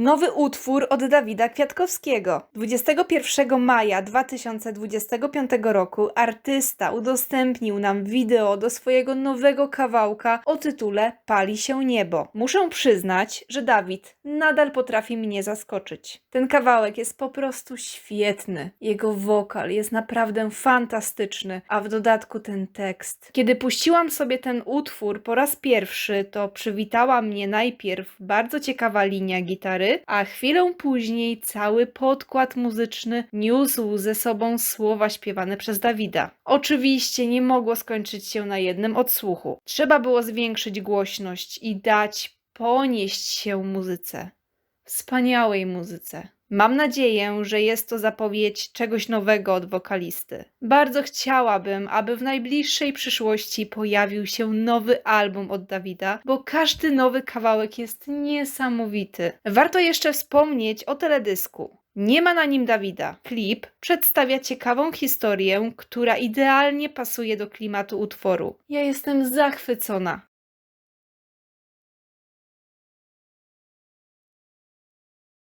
Nowy utwór od Dawida Kwiatkowskiego. 21 maja 2025 roku artysta udostępnił nam wideo do swojego nowego kawałka o tytule Pali się niebo. Muszę przyznać, że Dawid nadal potrafi mnie zaskoczyć. Ten kawałek jest po prostu świetny. Jego wokal jest naprawdę fantastyczny, a w dodatku ten tekst. Kiedy puściłam sobie ten utwór po raz pierwszy, to przywitała mnie najpierw bardzo ciekawa linia gitary, a chwilę później cały podkład muzyczny niósł ze sobą słowa śpiewane przez Dawida. Oczywiście nie mogło skończyć się na jednym odsłuchu. Trzeba było zwiększyć głośność i dać ponieść się muzyce. Wspaniałej muzyce. Mam nadzieję, że jest to zapowiedź czegoś nowego od wokalisty. Bardzo chciałabym, aby w najbliższej przyszłości pojawił się nowy album od Dawida, bo każdy nowy kawałek jest niesamowity. Warto jeszcze wspomnieć o teledysku. Nie ma na nim Dawida. Klip przedstawia ciekawą historię, która idealnie pasuje do klimatu utworu. Ja jestem zachwycona.